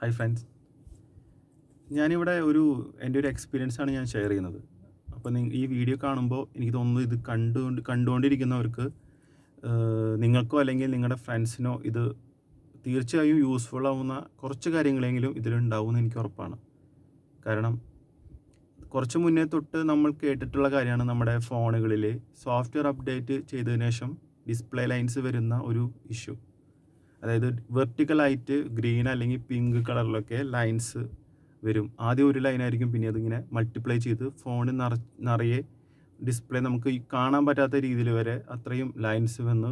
Hi friends ഞാനിവിടെ ഒരു എന്റെ ഒരു എക്സ്പീരിയൻസ് ആണ് ഞാൻ ഷെയർ ചെയ്യുന്നത്. അപ്പോൾ നി ഈ വീഡിയോ കാണുമ്പോൾ എനിക്ക് തോന്നുന്നു ഇത് കണ്ടുകൊണ്ട് കണ്ടുകൊണ്ടിരിക്കുന്നവർക്ക് നിങ്ങൾക്കോ അല്ലെങ്കിൽ നിങ്ങളുടെ ഫ്രണ്ട്സിനോ ഇത് തീർച്ചയായും യൂസ്ഫുൾ ആവുന്ന കുറച്ച് കാര്യങ്ങളെങ്കിലും ഇതിലുണ്ടാവും എന്ന് എനിക്ക് ഉറപ്പാണ്. കാരണം കുറച്ച് മുന്നേ തൊട്ട് നമ്മൾ കേട്ടിട്ടുള്ള കാര്യമാണ് നമ്മുടെ ഫോണുകളിൽ സോഫ്റ്റ്വെയർ അപ്ഡേറ്റ് ചെയ്തതിന് ശേഷം ഡിസ്പ്ലേ ലൈൻസ് വരുന്ന ഒരു ഇഷ്യൂ അതായത് വെർട്ടിക്കലായിട്ട് ഗ്രീൻ അല്ലെങ്കിൽ പിങ്ക് കളറിലൊക്കെ ലൈൻസ് വരും. ആദ്യം ഒരു ലൈനായിരിക്കും പിന്നെ അതിങ്ങനെ മൾട്ടിപ്ലൈ ചെയ്ത് ഫോണിൽ നിറ നിറയെ ഡിസ്പ്ലേ നമുക്ക് കാണാൻ പറ്റാത്ത രീതിയിൽ വരെ അത്രയും ലൈൻസ് വന്ന്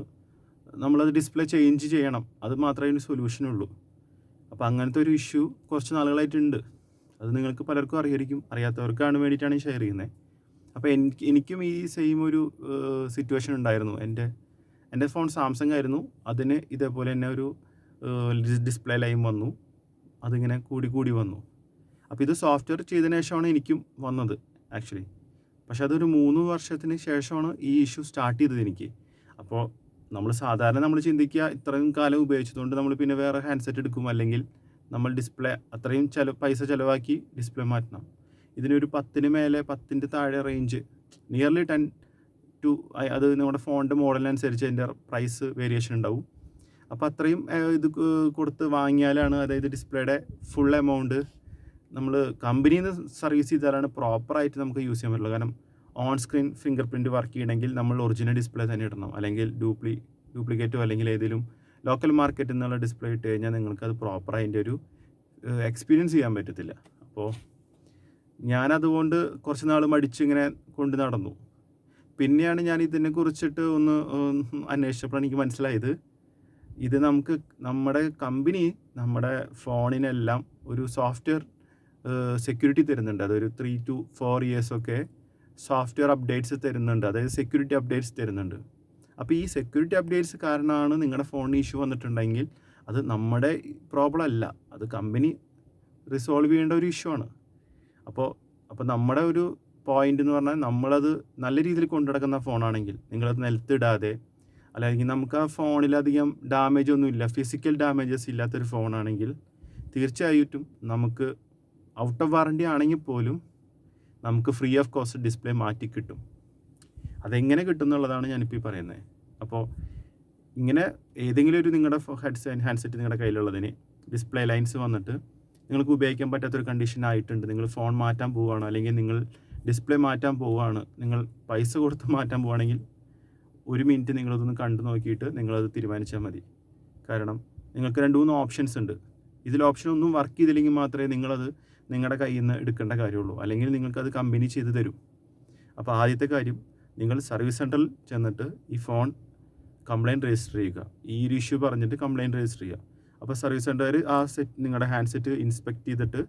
നമ്മളത് ഡിസ്പ്ലേ ചേഞ്ച് ചെയ്യണം. അത് മാത്രമേ അതിന് സൊല്യൂഷനുള്ളൂ അപ്പോൾ അങ്ങനത്തെ ഒരു ഇഷ്യൂ കുറച്ച് നാളുകളായിട്ടുണ്ട്. അത് നിങ്ങൾക്ക് പലർക്കും അറിയായിരിക്കും. അറിയാത്തവർക്കാണ് വേണ്ടിയിട്ടാണ് ഷെയർ ചെയ്യുന്നത്. അപ്പോൾ എനിക്ക് എനിക്കും ഈ സെയിം ഒരു സിറ്റുവേഷൻ ഉണ്ടായിരുന്നു. എന്റെ എന്റെ ഫോൺ സാംസങ് ആയിരുന്നു. അതിന് ഇതേപോലെ തന്നെ ഒരു ഡിസ്പ്ലേ ലൈൻ വന്നു. അതിങ്ങനെ കൂടി കൂടി വന്നു. അപ്പോൾ ഇത് സോഫ്റ്റ്വെയർ ചെയ്തതിന് ശേഷമാണ് എനിക്കും വന്നത് ആക്ച്വലി. പക്ഷേ അതൊരു മൂന്ന് വർഷത്തിന് ശേഷമാണ് ഈ ഇഷ്യൂ സ്റ്റാർട്ട് ചെയ്തത് എനിക്ക്. അപ്പോൾ നമ്മൾ സാധാരണ നമ്മൾ ചിന്തിക്കുക ഇത്രയും കാലം ഉപയോഗിച്ചതുകൊണ്ട് നമ്മൾ പിന്നെ വേറെ ഹാൻഡ്സെറ്റ് എടുക്കും. അല്ലെങ്കിൽ നമ്മൾ ഡിസ്പ്ലേ അത്രയും ചില പൈസ ചിലവാക്കി ഡിസ്പ്ലേ മാറ്റണം. ഇതിനൊരു പത്തിന് മേലെ പത്തിന്റെ താഴെ റേഞ്ച് നിയർലി ടെൻ ടു അത് നമ്മുടെ ഫോണിന്റെ മോഡലിനനുസരിച്ച് അതിന്റെ പ്രൈസ് വേരിയേഷൻ ഉണ്ടാവും. അപ്പോൾ അത്രയും ഇത് കൊടുത്ത് വാങ്ങിയാലാണ് അതായത് ഡിസ്പ്ലേയുടെ ഫുൾ എമൗണ്ട് നമ്മൾ കമ്പനിയിൽ നിന്ന് സർവീസ് ചെയ്താലാണ് പ്രോപ്പറായിട്ട് നമുക്ക് യൂസ് ചെയ്യാൻ പറ്റുള്ളൂ. കാരണം on screen fingerprint work ചെയ്യണമെങ്കിൽ നമ്മൾ ഒറിജിനൽ ഡിസ്പ്ലേ തന്നെ ഇടണം. അല്ലെങ്കിൽ ഡ്യൂപ്ലി ഡ്യൂപ്ലിക്കേറ്റോ അല്ലെങ്കിൽ ഏതെങ്കിലും ലോക്കൽ മാർക്കറ്റിൽ നിന്നുള്ള ഡിസ്പ്ലേ ഇട്ട് കഴിഞ്ഞാൽ നിങ്ങൾക്ക് അത് പ്രോപ്പർ അതിന്റെ ഒരു എക്സ്പീരിയൻസ് ചെയ്യാൻ പറ്റത്തില്ല. അപ്പോൾ ഞാനതുകൊണ്ട് കുറച്ച് നാൾ മടിച്ചിങ്ങനെ കൊണ്ട് നടന്നു. പിന്നെയാണ് ഞാൻ ഇതിനെ കുറിച്ചിട്ട് ഒന്ന് അന്വേഷിച്ചപ്പോൾ എനിക്ക് മനസ്സിലായത്. ഇത് നമുക്ക് നമ്മുടെ കമ്പനി നമ്മുടെ ഫോണിനെല്ലാം ഒരു സോഫ്റ്റ്വെയർ സെക്യൂരിറ്റി തരുന്നുണ്ട്. അതൊരു ത്രീ ടു ഫോർ ഇയേഴ്സ് ഒക്കെ സോഫ്റ്റ്വെയർ അപ്ഡേറ്റ്സ് തരുന്നുണ്ട്. അതായത് സെക്യൂരിറ്റി അപ്ഡേറ്റ്സ് തരുന്നുണ്ട്. അപ്പോൾ ഈ സെക്യൂരിറ്റി അപ്ഡേറ്റ്സ് കാരണമാണ് നിങ്ങളുടെ ഫോണിന് ഇഷ്യൂ വന്നിട്ടുണ്ടെങ്കിൽ അത് നമ്മുടെ പ്രോബ്ലം അല്ല. അത് കമ്പനി റിസോൾവ് ചെയ്യേണ്ട ഒരു ഇഷ്യൂ ആണ്. അപ്പോൾ അപ്പോൾ നമ്മുടെ ഒരു പോയിന്റ് എന്ന് പറഞ്ഞാൽ നമ്മളത് നല്ല രീതിയിൽ കൊണ്ടു നടക്കുന്ന ഫോണാണെങ്കിൽ നിങ്ങളത് നിലത്തിടാതെ അല്ലെങ്കിൽ നമുക്ക് ആ ഫോണിലധികം ഡാമേജ് ഒന്നുമില്ല ഫിസിക്കൽ ഡാമേജസ് ഇല്ലാത്തൊരു ഫോണാണെങ്കിൽ തീർച്ചയായിട്ടും നമുക്ക് ഔട്ട് ഓഫ് വാറണ്ടി ആണെങ്കിൽ പോലും നമുക്ക് ഫ്രീ ഓഫ് കോസ്റ്റ് ഡിസ്പ്ലേ മാറ്റി കിട്ടും. അതെങ്ങനെ കിട്ടും എന്നുള്ളതാണ് ഞാനിപ്പോൾ ഈ പറയുന്നത് അപ്പോൾ ഇങ്ങനെ ഏതെങ്കിലും ഒരു നിങ്ങളുടെ ഹെഡ്സെറ്റ് ഹാൻഡ്സെറ്റ് നിങ്ങളുടെ കയ്യിലുള്ളതിന് ഡിസ്പ്ലേ ലൈൻസ് വന്നിട്ട് നിങ്ങൾക്ക് ഉപയോഗിക്കാൻ പറ്റാത്തൊരു കണ്ടീഷൻ ആയിട്ടുണ്ട് നിങ്ങൾ ഫോൺ മാറ്റാൻ പോവുകയാണോ അല്ലെങ്കിൽ നിങ്ങൾ ഡിസ്പ്ലേ മാറ്റാൻ പോവുകയാണ് നിങ്ങൾ പൈസ കൊടുത്ത് മാറ്റാൻ പോവുകയാണെങ്കിൽ ഒരു മിനിറ്റ് നിങ്ങളതൊന്ന് കണ്ടു നോക്കിയിട്ട് നിങ്ങളത് തീരുമാനിച്ചാൽ മതി. കാരണം നിങ്ങൾക്ക് രണ്ട് മൂന്ന് ഓപ്ഷൻസ് ഉണ്ട്. ഇതിൽ ഓപ്ഷൻ ഒന്നും വർക്ക് ചെയ്തില്ലെങ്കിൽ മാത്രമേ നിങ്ങളത് നിങ്ങളുടെ കയ്യിൽ നിന്ന് എടുക്കേണ്ട കാര്യമുള്ളൂ. അല്ലെങ്കിൽ നിങ്ങൾക്കത് കമ്പനി ചെയ്ത് തരും. അപ്പോൾ ആദ്യത്തെ കാര്യം നിങ്ങൾ സർവീസ് സെന്ററിൽ ചെന്നിട്ട് ഈ ഫോൺ കംപ്ലയിന്റ് രജിസ്റ്റർ ചെയ്യുക. ഈ ഒരു ഇഷ്യൂ പറഞ്ഞിട്ട് കംപ്ലയിന്റ് രജിസ്റ്റർ ചെയ്യുക. അപ്പോൾ സർവീസ് സെന്റർ ആ സെറ്റ് നിങ്ങളുടെ ഹാൻഡ്സെറ്റ് ഇൻസ്പെക്ട് ചെയ്തിട്ട്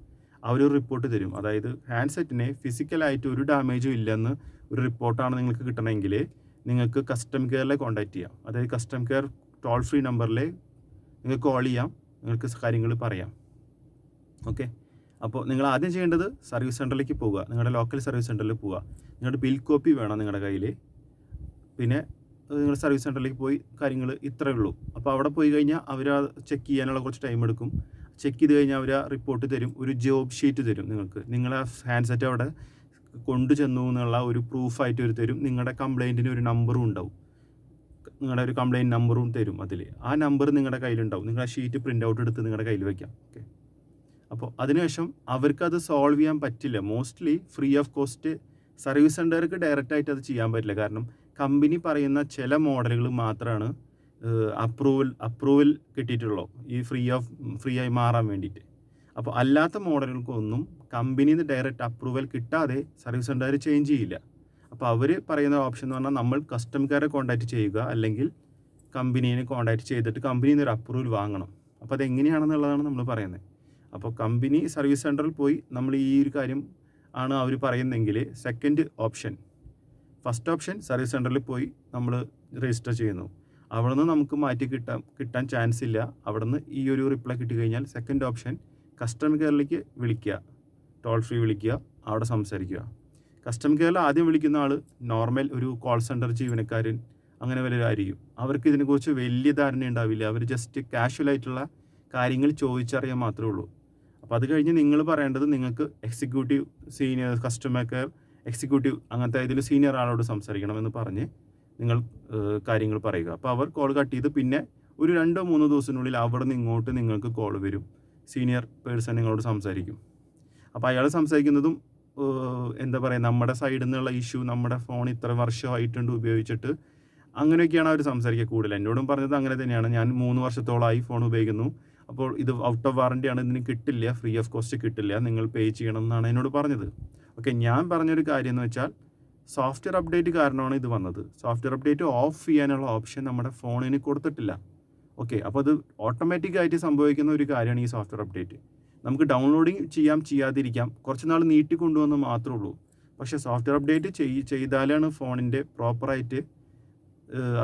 അവരൊരു റിപ്പോർട്ട് തരും. അതായത് ഹാൻഡ്സെറ്റിനെ ഫിസിക്കലായിട്ട് ഒരു ഡാമേജും ഇല്ലെന്ന് ഒരു റിപ്പോർട്ടാണ് നിങ്ങൾക്ക് കിട്ടണമെങ്കിൽ നിങ്ങൾക്ക് കസ്റ്റം കെയറിലെ കോൺടാക്ട് ചെയ്യാം. അതായത് കസ്റ്റം കെയർ ടോൾ ഫ്രീ നമ്പറിൽ നിങ്ങൾക്ക് കോൾ ചെയ്യാം. നിങ്ങൾക്ക് കാര്യങ്ങൾ പറയാം. ഓക്കെ അപ്പോൾ നിങ്ങൾ ആദ്യം ചെയ്യേണ്ടത് സർവീസ് സെന്ററിലേക്ക് പോവുക. നിങ്ങളുടെ ലോക്കൽ സർവീസ് സെന്ററിൽ പോവുക. നിങ്ങളുടെ ബിൽ കോപ്പി വേണം നിങ്ങളുടെ കയ്യിൽ. പിന്നെ നിങ്ങൾ സർവീസ് സെന്ററിലേക്ക് പോയി കാര്യങ്ങൾ ഇത്രയേ ഉള്ളൂ. അപ്പോൾ അവിടെ പോയി കഴിഞ്ഞാൽ അവർ ചെക്ക് ചെയ്യാനുള്ള കുറച്ച് ടൈം എടുക്കും. ചെക്ക് ചെയ്ത് കഴിഞ്ഞാൽ അവർ ആ റിപ്പോർട്ട് തരും ഒരു ജോബ് ഷീറ്റ് തരും നിങ്ങൾക്ക്. നിങ്ങളെ ഹാൻഡ്സെറ്റ് അവിടെ കൊണ്ടു ചെന്നു എന്നുള്ള ഒരു പ്രൂഫായിട്ട് ഒരു തരും. നിങ്ങളുടെ കംപ്ലൈന്റിന് ഒരു നമ്പറും ഉണ്ടാവും. നിങ്ങളുടെ ഒരു കംപ്ലൈന്റ് നമ്പറും തരും അതിൽ ആ നമ്പർ നിങ്ങളുടെ കയ്യിലുണ്ടാവും. നിങ്ങൾ ആ ഷീറ്റ് പ്രിന്റ് ഔട്ട് എടുത്ത് നിങ്ങളുടെ കയ്യിൽ വയ്ക്കാം ഓക്കെ അപ്പോൾ അതിനുശേഷം അവർക്കത് സോൾവ് ചെയ്യാൻ പറ്റില്ല. Mostly free of cost service സെന്റർക്ക് ഡയറക്റ്റായിട്ട് അത് ചെയ്യാൻ പറ്റില്ല. കാരണം കമ്പനി പറയുന്ന ചില മോഡലുകൾ മാത്രമാണ് അപ്രൂവൽ അപ്രൂവൽ കിട്ടിയിട്ടുള്ളൂ. ഈ ഫ്രീ ഓഫ് ഫ്രീ ആയി മാറാൻ വേണ്ടിയിട്ട്. അപ്പോൾ അല്ലാത്ത മോഡലുകൾക്കൊന്നും കമ്പനിയിൽ നിന്ന് ഡയറക്റ്റ് അപ്രൂവൽ കിട്ടാതെ സർവീസ് സെന്റർ ചേഞ്ച് ചെയ്യില്ല. അപ്പോൾ അവർ പറയുന്ന ഓപ്ഷൻ എന്ന് പറഞ്ഞാൽ നമ്മൾ കസ്റ്റമർക്കാരെ കോൺടാക്റ്റ് ചെയ്യുക അല്ലെങ്കിൽ കമ്പനീനെ കോൺടാക്റ്റ് ചെയ്തിട്ട് കമ്പനിയിൽ നിന്ന് ഒരു അപ്രൂവൽ വാങ്ങണം. അപ്പോൾ അതെങ്ങനെയാണെന്നുള്ളതാണ് നമ്മൾ പറയുന്നത്. അപ്പോൾ കമ്പനി സർവീസ് സെന്ററിൽ പോയി നമ്മൾ ഈ ഒരു കാര്യം ആണ് അവർ പറയുന്നതെങ്കിൽ second option first option service സെന്ററിൽ പോയി നമ്മൾ രജിസ്റ്റർ ചെയ്യുന്നു. അവിടെ നിന്ന് നമുക്ക് മാറ്റി കിട്ടാൻ കിട്ടാൻ ചാൻസ് ഇല്ല. അവിടെ നിന്ന് ഈ ഒരു റിപ്ലൈ കിട്ടി കഴിഞ്ഞാൽ സെക്കൻഡ് ഓപ്ഷൻ കസ്റ്റമർ കെയറിലേക്ക് വിളിക്കുക. ടോൾ ഫ്രീ വിളിക്കുക അവിടെ സംസാരിക്കുക. കസ്റ്റമർ കെയറിൽ ആദ്യം വിളിക്കുന്ന ആൾ നോർമൽ ഒരു കോൾ സെന്റർ ജീവനക്കാരൻ അങ്ങനെ വല്ലവരായിരിക്കും. അവർക്ക് ഇതിനെക്കുറിച്ച് വലിയ ധാരണ ഉണ്ടാവില്ല. അവർ ജസ്റ്റ് കാഷ്വൽ ആയിട്ടുള്ള കാര്യങ്ങൾ ചോദിച്ചറിയാൻ മാത്രമേ ഉള്ളൂ. അപ്പോൾ അത് കഴിഞ്ഞ് നിങ്ങൾ പറയേണ്ടത് നിങ്ങൾക്ക് executive senior customer care executive അങ്ങനത്തെ ഇതിൽ സീനിയർ ആളോട് സംസാരിക്കണമെന്ന് പറഞ്ഞ് നിങ്ങൾ കാര്യങ്ങൾ പറയുക. അപ്പോൾ അവർ കോൾ കട്ട് ചെയ്ത് പിന്നെ ഒരു രണ്ടോ മൂന്നോ ദിവസത്തിനുള്ളിൽ അവിടെ നിന്ന് ഇങ്ങോട്ട് നിങ്ങൾക്ക് കോൾ വരും. സീനിയർ പേഴ്സൺ നിങ്ങളോട് സംസാരിക്കും. അപ്പോൾ അയാൾ സംസാരിക്കുന്നതും എന്താ പറയുക നമ്മുടെ സൈഡിൽ നിന്നുള്ള ഇഷ്യൂ നമ്മുടെ ഫോൺ ഇത്ര വർഷമായിട്ടുണ്ട് ഉപയോഗിച്ചിട്ട് അങ്ങനെയൊക്കെയാണ് അവർ സംസാരിക്കുക കൂടുതൽ. എന്നോടും പറഞ്ഞത് അങ്ങനെ തന്നെയാണ്. ഞാൻ മൂന്ന് വർഷത്തോളമായി ഫോൺ ഉപയോഗിക്കുന്നു. അപ്പോൾ ഇത് ഔട്ട് ഓഫ് വാറണ്ടിയാണ് ഇതിന് കിട്ടില്ല. ഫ്രീ ഓഫ് കോസ്റ്റ് കിട്ടില്ല. നിങ്ങൾ പേ ചെയ്യണം എന്നാണ് എന്നോട് പറഞ്ഞത്. ഓക്കെ ഞാൻ പറഞ്ഞൊരു കാര്യം എന്ന് വെച്ചാൽ സോഫ്റ്റ്വെയർ അപ്ഡേറ്റ് കാരണമാണ് ഇത് വന്നത്. സോഫ്റ്റ്വെയർ അപ്ഡേറ്റ് ഓഫ് ചെയ്യാനുള്ള ഓപ്ഷൻ നമ്മുടെ ഫോണിന് കൊടുത്തിട്ടില്ല. ഓക്കെ അപ്പോൾ അത് ഓട്ടോമാറ്റിക്കായിട്ട് സംഭവിക്കുന്ന ഒരു കാര്യമാണ് ഈ സോഫ്റ്റ്വെയർ അപ്ഡേറ്റ്. നമുക്ക് ഡൗൺലോഡിങ് ചെയ്യാം ചെയ്യാതിരിക്കാം. കുറച്ച് നാൾ നീട്ടിക്കൊണ്ടുവന്ന് മാത്രമേ ഉള്ളൂ. പക്ഷേ സോഫ്റ്റ്വെയർ അപ്ഡേറ്റ് ചെയ് ചെയ്താലാണ് ഫോണിന്റെ പ്രോപ്പറായിട്ട്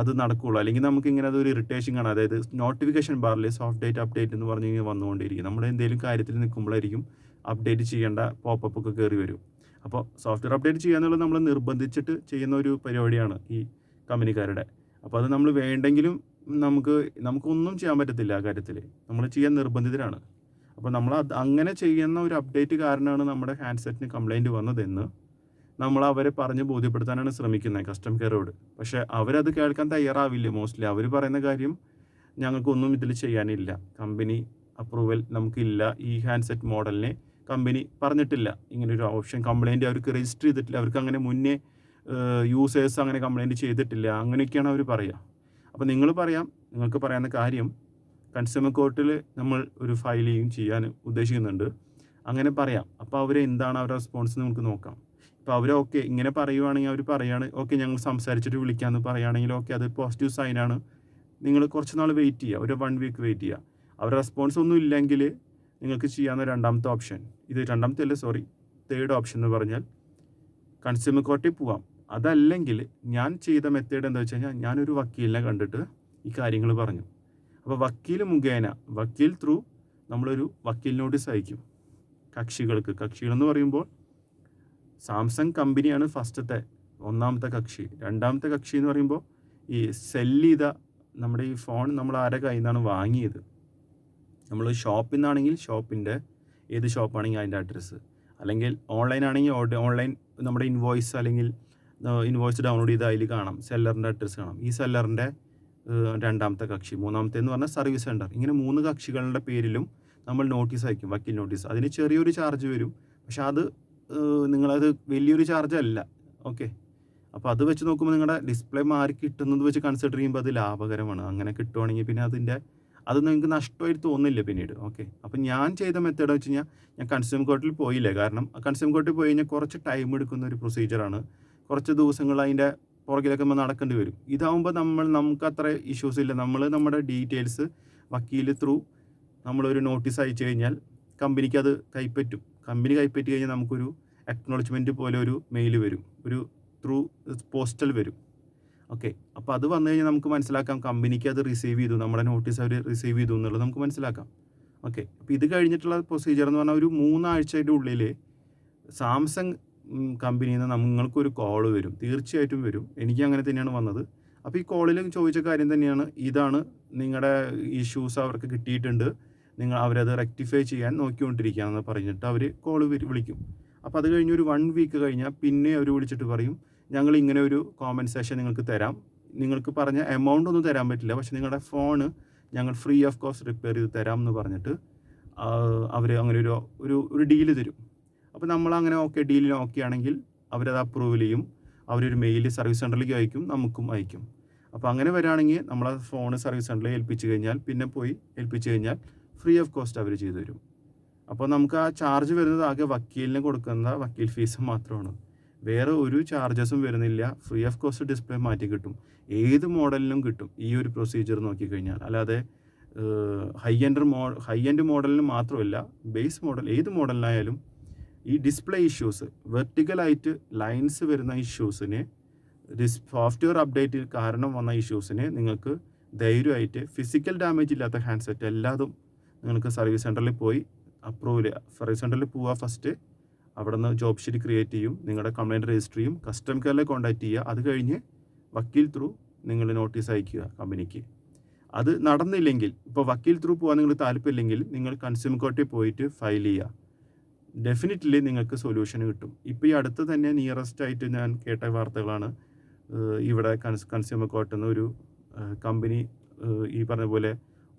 അത് നടക്കുകയുള്ളൂ. അല്ലെങ്കിൽ നമുക്ക് ഇങ്ങനെ അതൊരു ഇറിറ്റേഷൻ കാണാം. അതായത് നോട്ടിഫിക്കേഷൻ ബാറിൽ സോഫ്റ്റ് ഡേറ്റ് അപ്ഡേറ്റ് എന്ന് പറഞ്ഞു ഇങ്ങനെ വന്നുകൊണ്ടിരിക്കും നമ്മൾ എന്തെങ്കിലും കാര്യത്തിൽ നിൽക്കുമ്പോഴായിരിക്കും അപ്ഡേറ്റ് ചെയ്യേണ്ട പോപ്പപ്പ് ഒക്കെ കയറി വരും. അപ്പോൾ സോഫ്റ്റ്വെയർ അപ്ഡേറ്റ് ചെയ്യാന്നുള്ളത് നമ്മൾ നിർബന്ധിച്ചിട്ട് ചെയ്യുന്ന ഒരു പരിപാടിയാണ് ഈ കമ്പനിക്കാരുടെ. അപ്പോൾ അത് നമ്മൾ വേണ്ടെങ്കിലും നമുക്ക് നമുക്കൊന്നും ചെയ്യാൻ പറ്റത്തില്ല ആ കാര്യത്തിൽ നമ്മൾ ചെയ്യാൻ നിർബന്ധിതരാണ്. അപ്പോൾ നമ്മൾ അങ്ങനെ ചെയ്യുന്ന ഒരു അപ്ഡേറ്റ് കാരണമാണ് നമ്മുടെ ഹാൻഡ്സെറ്റിന് കംപ്ലൈന്റ് വന്നതെന്ന് നമ്മൾ അവരെ പറഞ്ഞ് ബോധ്യപ്പെടുത്താനാണ് ശ്രമിക്കുന്നത് കസ്റ്റം കെയറോട് പക്ഷേ അവരത് കേൾക്കാൻ തയ്യാറാവില്ല. മോസ്റ്റ്ലി അവർ പറയുന്ന കാര്യം ഞങ്ങൾക്കൊന്നും ഇതിൽ ചെയ്യാനില്ല. കമ്പനി അപ്രൂവൽ നമുക്കില്ല ഈ ഹാൻഡ്സെറ്റ് മോഡലിനെ കമ്പനി പറഞ്ഞിട്ടില്ല. ഇങ്ങനെ ഒരു ഓപ്ഷൻ കംപ്ലയിന്റ് അവർക്ക് രജിസ്റ്റർ ചെയ്തിട്ടില്ല. അവർക്ക് അങ്ങനെ മുന്നേ യൂസേഴ്സ് അങ്ങനെ കംപ്ലയിന്റ് ചെയ്തിട്ടില്ല. അങ്ങനെയൊക്കെയാണ് അവർ പറയുക അപ്പോൾ നിങ്ങൾ പറയാം. നിങ്ങൾക്ക് പറയാവുന്ന കാര്യം കൺസ്യൂമർ കോർട്ടിൽ നമ്മൾ ഒരു ഫയൽ ചെയ്യും ചെയ്യാൻ ഉദ്ദേശിക്കുന്നുണ്ട്. അങ്ങനെ പറയാം. അപ്പോൾ അവർ എന്താണ് അവരുടെ റെസ്പോൺസ് നമുക്ക് നോക്കാം. ഇപ്പോൾ അവർ ഓക്കെ ഇങ്ങനെ പറയുവാണെങ്കിൽ അവർ പറയുകയാണ് ഓക്കെ ഞങ്ങൾ സംസാരിച്ചിട്ട് വിളിക്കാമെന്ന് പറയുകയാണെങ്കിൽ ഓക്കെ അത് പോസിറ്റീവ് സൈനാണ് നിങ്ങൾ കുറച്ച് നാൾ വെയിറ്റ് ചെയ്യുക ഒരു വൺ വീക്ക് വെയിറ്റ് ചെയ്യുക അവരുടെ റെസ്പോൺസ് ഒന്നും ഇല്ലെങ്കിൽ നിങ്ങൾക്ക് ചെയ്യാവുന്ന രണ്ടാമത്തെ ഓപ്ഷൻ. ഇത് രണ്ടാമത്തെ അല്ല? സോറി തേർഡ് ഓപ്ഷൻ എന്ന് പറഞ്ഞാൽ കൺസ്യൂമർ കോർട്ടിൽ പോവാം. അതല്ലെങ്കിൽ ഞാൻ ചെയ്ത മെത്തേഡ് എന്താ വെച്ച് കഴിഞ്ഞാൽ ഞാനൊരു വക്കീലിനെ കണ്ടിട്ട് ഈ കാര്യങ്ങൾ പറഞ്ഞു. അപ്പോൾ വക്കീൽ മുഖേന വക്കീൽ ത്രൂ നമ്മളൊരു വക്കീൽ നോട്ടീസ് അയക്കും കക്ഷികൾക്ക്. കക്ഷികളെന്ന് പറയുമ്പോൾ സാംസങ് കമ്പനിയാണ് ഫസ്റ്റത്തെ ഒന്നാമത്തെ കക്ഷി. രണ്ടാമത്തെ കക്ഷി എന്ന് പറയുമ്പോൾ ഈ സെല്ല് ചെയ്ത നമ്മുടെ ഈ ഫോൺ നമ്മൾ ആരെ കയ്യിൽ നിന്നാണ് വാങ്ങിയത്? നമ്മൾ ഷോപ്പിൽ നിന്നാണെങ്കിൽ ഷോപ്പിന്റെ ഏത് ഷോപ്പാണെങ്കിൽ അതിന്റെ അഡ്രസ്സ്. അല്ലെങ്കിൽ ഓൺലൈൻ ആണെങ്കിൽ ഓൺലൈൻ നമ്മുടെ ഇൻവോയ്സ് അല്ലെങ്കിൽ ഇൻവോയ്സ് ഡൗൺലോഡ് ചെയ്ത് അതിൽ കാണാം. സെല്ലറിന്റെ അഡ്രസ്സ് കാണാം. ഈ സെല്ലറിന്റെ രണ്ടാമത്തെ കക്ഷി മൂന്നാമത്തെ എന്ന് പറഞ്ഞാൽ സർവീസ് സെന്റർ ഇങ്ങനെ മൂന്ന് കക്ഷികളുടെ പേരിലും നമ്മൾ നോട്ടീസ് അയക്കും വക്കീൽ നോട്ടീസ്. അതിന് ചെറിയൊരു ചാർജ് വരും. പക്ഷെ അത് നിങ്ങളത് വലിയൊരു ചാർജ് അല്ല. ഓക്കെ. അപ്പോൾ അത് വെച്ച് നോക്കുമ്പോൾ നിങ്ങളുടെ ഡിസ്പ്ലേ മാറി കിട്ടുന്നത് വെച്ച് കൺസിഡർ ചെയ്യുമ്പോൾ അത് ലാഭകരമാണ്. അങ്ങനെ കിട്ടുവാണെങ്കിൽ പിന്നെ അതിന്റെ അത് നിങ്ങൾക്ക് നഷ്ടമായിട്ട് തോന്നില്ല പിന്നീട്. ഓക്കെ അപ്പം ഞാൻ ചെയ്ത മെത്തേഡ് വെച്ച് കഴിഞ്ഞാൽ ഞാൻ കൺസ്യൂമർ കോർട്ടിൽ പോയില്ല. കാരണം കൺസ്യൂമർ കോർട്ടിൽ പോയി കഴിഞ്ഞാൽ കുറച്ച് ടൈം എടുക്കുന്ന ഒരു പ്രൊസീജിയറാണ് കുറച്ച് ദിവസങ്ങൾ അതിന്റെ പുറകിലൊക്കെ നമ്മൾ നടക്കേണ്ടി വരും. ഇതാവുമ്പോൾ നമ്മൾ നമുക്ക് അത്ര ഇഷ്യൂസ് ഇല്ല. നമ്മൾ നമ്മുടെ ഡീറ്റെയിൽസ് വക്കീൽ ത്രൂ നമ്മളൊരു നോട്ടീസ് അയച്ചു കഴിഞ്ഞാൽ കമ്പനിക്ക് അത് കൈപ്പറ്റും. കമ്പനി കൈപ്പറ്റി കഴിഞ്ഞാൽ നമുക്കൊരു അക്നോളജ്മെന്റ് പോലെ ഒരു മെയിൽ വരും. ഒരു ത്രൂ പോസ്റ്റൽ വരും. ഓക്കെ. അപ്പോൾ അത് വന്നു കഴിഞ്ഞാൽ നമുക്ക് മനസ്സിലാക്കാം കമ്പനിക്ക് അത് റിസീവ് ചെയ്തു നമ്മുടെ നോട്ടീസ് അവർ റിസീവ് ചെയ്തു എന്നുള്ളത് നമുക്ക് മനസ്സിലാക്കാം. ഓക്കെ. അപ്പോൾ ഇത് കഴിഞ്ഞിട്ടുള്ള പ്രൊസീജിയർ എന്ന് പറഞ്ഞാൽ ഒരു മൂന്നാഴ്ചയുടെ ഉള്ളിൽ സാംസങ് കമ്പനിയിൽ നിന്ന് നിങ്ങൾക്കൊരു കോൾ വരും. തീർച്ചയായിട്ടും വരും. എനിക്ക് അങ്ങനെ തന്നെയാണ് വന്നത്. അപ്പോൾ ഈ കോളിൽ ചോദിച്ച കാര്യം തന്നെയാണ്. ഇതാണ് നിങ്ങളുടെ ഇഷ്യൂസ് അവർക്ക് കിട്ടിയിട്ടുണ്ട്. നിങ്ങൾ അവരത് റെക്ടിഫൈ ചെയ്യാൻ നോക്കിക്കൊണ്ടിരിക്കുകയാണെന്ന് പറഞ്ഞിട്ട് അവർ കോൾ വിളിക്കും. അപ്പോൾ അത് കഴിഞ്ഞ് ഒരു വൺ വീക്ക് കഴിഞ്ഞാൽ പിന്നെ അവർ വിളിച്ചിട്ട് പറയും ഞങ്ങൾ ഇങ്ങനെ ഒരു കോമ്പൻസേഷൻ നിങ്ങൾക്ക് തരാം. നിങ്ങൾക്ക് പറഞ്ഞ എമൗണ്ട് ഒന്നും തരാൻ പറ്റില്ല. പക്ഷേ നിങ്ങളുടെ ഫോണ് ഞങ്ങൾ ഫ്രീ ഓഫ് കോസ്റ്റ് റിപ്പയർ ചെയ്ത് തരാം എന്ന് പറഞ്ഞിട്ട് അവർ അങ്ങനെ ഒരു ഒരു ഒരു ഡീൽ തരും. അപ്പോൾ നമ്മൾ അങ്ങനെ ഓക്കെ ഡീലിന് ഓക്കെ ആണെങ്കിൽ അവരത് അപ്രൂവൽ ചെയ്യും. അവരൊരു മെയിൽ സർവീസ് സെന്ററിലേക്ക് അയക്കും നമുക്കും അയക്കും. അപ്പോൾ അങ്ങനെ വരാണെങ്കിൽ നമ്മൾ ആ ഫോൺ സർവീസ് സെന്ററിൽ ഏൽപ്പിച്ച് കഴിഞ്ഞാൽ പിന്നെ പോയി ഏൽപ്പിച്ച് കഴിഞ്ഞാൽ ഫ്രീ ഓഫ് കോസ്റ്റ് അവർ ചെയ്തു തരും. അപ്പോൾ നമുക്ക് ആ ചാർജ് വരുന്നത് ആകെ വക്കീലിന് കൊടുക്കുന്ന വക്കീൽ ഫീസ് മാത്രമാണ്. വേറെ ഒരു ചാർജസും വരുന്നില്ല. ഫ്രീ ഓഫ് കോസ്റ്റ് ഡിസ്പ്ലേ മാറ്റി കിട്ടും. ഏത് മോഡലിനും കിട്ടും ഈ ഒരു പ്രൊസീജിയർ നോക്കിക്കഴിഞ്ഞാൽ. അല്ലാതെ ഹൈ എൻഡ് മോ ഹൈ എൻഡ് മോഡലിന് മാത്രമല്ല ബേസ് മോഡൽ ഏത് മോഡലിനായാലും ഈ ഡിസ്പ്ലേ ഇഷ്യൂസ് വെർട്ടിക്കലായിട്ട് ലൈൻസ് വരുന്ന ഇഷ്യൂസിന് ഡിസ് സോഫ്റ്റ്വെയർ അപ്ഡേറ്റിൽ കാരണം വന്ന ഇഷ്യൂസിന് നിങ്ങൾക്ക് ധൈര്യമായിട്ട് ഫിസിക്കൽ ഡാമേജ് ഇല്ലാത്ത ഹാൻഡ്സെറ്റ് എല്ലാതും നിങ്ങൾക്ക് സർവീസ് സെന്ററിൽ പോയി അപ്രൂവൽ സർവീസ് സെന്ററിൽ പോവുക ഫസ്റ്റ് അവിടെ നിന്ന് ജോബ് ഷീറ്റ് ക്രിയേറ്റ് ചെയ്യും നിങ്ങളുടെ കംപ്ലയിന്റ് രജിസ്റ്റർ ചെയ്യും കസ്റ്റം കെയറിലെ കോൺടാക്ട് ചെയ്യുക. അത് കഴിഞ്ഞ് വക്കീൽ ത്രൂ നിങ്ങൾ നോട്ടീസ് അയക്കുക കമ്പനിക്ക് അത് നടന്നില്ലെങ്കിൽ ഇപ്പോൾ വക്കീൽ ത്രൂ പോകാൻ നിങ്ങൾ താല്പര്യമില്ലെങ്കിൽ നിങ്ങൾ കൺസ്യൂമർ കോർട്ടിൽ പോയിട്ട് ഫയൽ ചെയ്യുക. ഡെഫിനറ്റ്ലി നിങ്ങൾക്ക് സൊല്യൂഷൻ കിട്ടും. ഇപ്പോൾ ഈ അടുത്ത് തന്നെ നിയറസ്റ്റ് ആയിട്ട് ഞാൻ കേട്ട വാർത്തകളാണ് ഇവിടെ കൺസ് കൺസ്യൂമർ കോർട്ടിൽ നിന്ന് ഒരു കമ്പനി ഈ പറഞ്ഞ പോലെ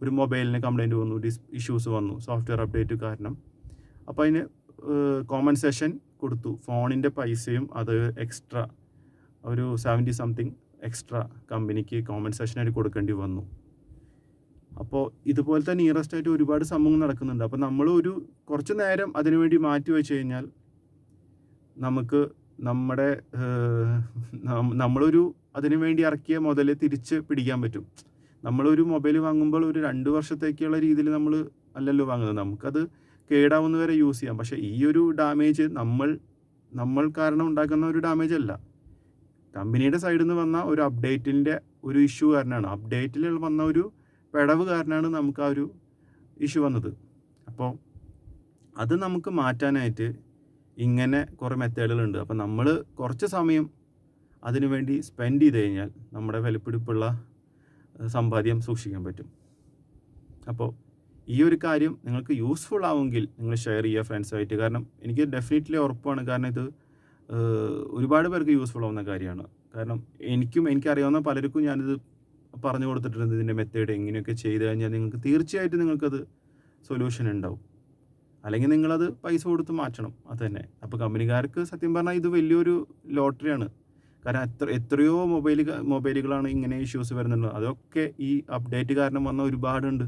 ഒരു മൊബൈലിന് കംപ്ലൈന്റ് വന്നു ഡിസ് ഇഷ്യൂസ് വന്നു സോഫ്റ്റ്വെയർ അപ്ഡേറ്റ് കാരണം. അപ്പോൾ അതിന് കോമ്പൻസേഷൻ കൊടുത്തു. ഫോണിന്റെ പൈസയും അത് എക്സ്ട്രാ ഒരു സെവന്റി സംതിങ് എക്സ്ട്രാ കമ്പനിക്ക് കോമ്പൻസേഷനായിട്ട് കൊടുക്കേണ്ടി വന്നു. അപ്പോൾ ഇതുപോലത്തെ നിയറസ്റ്റ് ആയിട്ട് ഒരുപാട് സംഭവങ്ങൾ നടക്കുന്നുണ്ട്. അപ്പോൾ നമ്മൾ ഒരു കുറച്ച് നേരം അതിനുവേണ്ടി മാറ്റി വെച്ച് കഴിഞ്ഞാൽ നമുക്ക് നമ്മുടെ നമ്മളൊരു അതിനു വേണ്ടി ഇറക്കിയ മുതൽ തിരിച്ച് പിടിക്കാൻ പറ്റും. നമ്മളൊരു മൊബൈൽ വാങ്ങുമ്പോൾ ഒരു രണ്ട് വർഷത്തേക്കുള്ള രീതിയിൽ നമ്മൾ അല്ലല്ലോ വാങ്ങുന്നത്. നമുക്കത് കേടാവുന്ന വരെ യൂസ് ചെയ്യാം. പക്ഷേ ഈ ഒരു ഡാമേജ് നമ്മൾ നമ്മൾ കാരണം ഉണ്ടാക്കുന്ന ഒരു ഡാമേജ് അല്ല. കമ്പനിയുടെ സൈഡിൽ നിന്ന് വന്ന ഒരു അപ്ഡേറ്റിന്റെ ഒരു ഇഷ്യൂ കാരണമാണ് അപ്ഡേറ്റിൽ വന്ന ഒരു പിഴവ് കാരണമാണ് നമുക്ക് ആ ഒരു ഇഷ്യൂ വന്നത്. അപ്പോൾ അത് നമുക്ക് മാറ്റാനായിട്ട് ഇങ്ങനെ കുറേ മെത്തേഡുകളുണ്ട് അപ്പോൾ നമ്മൾ കുറച്ച് സമയം അതിനുവേണ്ടി സ്പെൻഡ് ചെയ്ത് കഴിഞ്ഞാൽ നമ്മുടെ വിലപിടിപ്പുള്ള സമ്പാദ്യം സൂക്ഷിക്കാൻ പറ്റും. അപ്പോൾ ഈ ഒരു കാര്യം നിങ്ങൾക്ക് യൂസ്ഫുൾ ആവുമെങ്കിൽ നിങ്ങൾ ഷെയർ ചെയ്യുക ഫ്രണ്ട്സുമായിട്ട് കാരണം എനിക്ക് ഡെഫിനറ്റ്ലി ഉറപ്പാണ്. കാരണം ഇത് ഒരുപാട് പേർക്ക് യൂസ്ഫുൾ ആവുന്ന കാര്യമാണ്. കാരണം എനിക്കും എനിക്കറിയാവുന്ന പലർക്കും ഞാനിത് പറഞ്ഞു കൊടുത്തിട്ടുണ്ട്. ഇതിന്റെ മെത്തേഡ് എങ്ങനെയൊക്കെ ചെയ്ത് കഴിഞ്ഞാൽ നിങ്ങൾക്ക് തീർച്ചയായിട്ടും നിങ്ങൾക്കത് സൊല്യൂഷൻ ഉണ്ടാവും. അല്ലെങ്കിൽ നിങ്ങളത് പൈസ കൊടുത്ത് മാറ്റണം. അത് തന്നെ. അപ്പോൾ കമ്പനിക്കാർക്ക് സത്യം പറഞ്ഞാൽ ഇത് വലിയൊരു ലോട്ടറിയാണ് കാരണം എത്ര എത്രയോ മൊബൈൽ മൊബൈലുകളാണ് ഇങ്ങനെ ഇഷ്യൂസ് വരുന്നുണ്ട്. അതൊക്കെ ഈ അപ്ഡേറ്റ് കാരണം വന്ന ഒരുപാടുണ്ട്.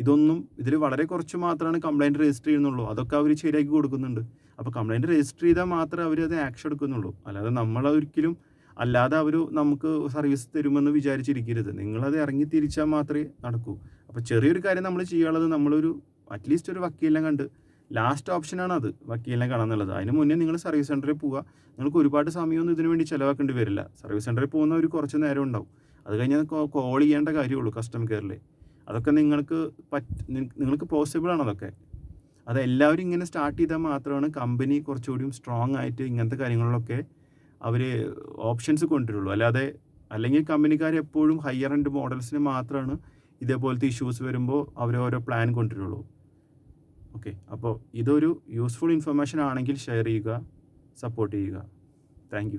ഇതൊന്നും ഇതിൽ വളരെ കുറച്ച് മാത്രമാണ് കംപ്ലൈന്റ് രജിസ്റ്റർ ചെയ്യുന്നുള്ളൂ. അതൊക്കെ അവർ ശരിയാക്കി കൊടുക്കുന്നുണ്ട്. അപ്പോൾ കംപ്ലൈന്റ് രജിസ്റ്റർ ചെയ്താൽ മാത്രമേ അവർ അത് ആക്ഷൻ എടുക്കുന്നുള്ളൂ. അല്ലാതെ നമ്മളൊരിക്കലും അല്ലാതെ അവർ നമുക്ക് സർവീസ് തരുമെന്ന് വിചാരിച്ചിരിക്കരുത്. നിങ്ങളത് ഇറങ്ങി തിരിച്ചാൽ മാത്രമേ നടക്കൂ. അപ്പോൾ ചെറിയൊരു കാര്യം നമ്മൾ ചെയ്യാനുള്ളത് നമ്മളൊരു അറ്റ്ലീസ്റ്റ് ഒരു വക്കീലിനെ കണ്ട് ലാസ്റ്റ് ഓപ്ഷനാണ് അത് വക്കീലിനെ കാണാന്നുള്ളത് അതിന് മുന്നേ നിങ്ങൾ സർവീസ് സെന്ററിൽ പോവുക നിങ്ങൾക്ക് ഒരുപാട് സമയമൊന്നും ഇതിനു വേണ്ടി ചിലവാക്കേണ്ടി വരില്ല. സർവീസ് സെന്ററിൽ പോകുന്ന ഒരു കുറച്ച് നേരം ഉണ്ടാവും. അത് കഴിഞ്ഞാൽ കോൾ ചെയ്യേണ്ട കാര്യമുള്ളൂ കസ്റ്റമർ കെയറിൽ അതൊക്കെ നിങ്ങൾക്ക് നിങ്ങൾക്ക് പോസിബിൾ ആണ് അതൊക്കെ. അത് എല്ലാവരും ഇങ്ങനെ സ്റ്റാർട്ട് ചെയ്താൽ മാത്രമാണ് കമ്പനി കുറച്ചുകൂടിയും സ്ട്രോങ് ആയിട്ട് ഇങ്ങനത്തെ കാര്യങ്ങളിലൊക്കെ അവർ ഓപ്ഷൻസ് കൊണ്ടുവരുള്ളൂ. അല്ലാതെ അല്ലെങ്കിൽ കമ്പനിക്കാർ എപ്പോഴും ഹയർ എൻഡ് മോഡൽസിന് മാത്രമാണ് ഇതേപോലത്തെ ഇഷ്യൂസ് വരുമ്പോൾ അവർ ഓരോ പ്ലാൻ കൊണ്ടുവരുള്ളൂ. ഓക്കെ അപ്പോൾ ഇതൊരു യൂസ്ഫുൾ ഇൻഫർമേഷൻ ആണെങ്കിൽ ഷെയർ ചെയ്യുക സപ്പോർട്ട് ചെയ്യുക. താങ്ക്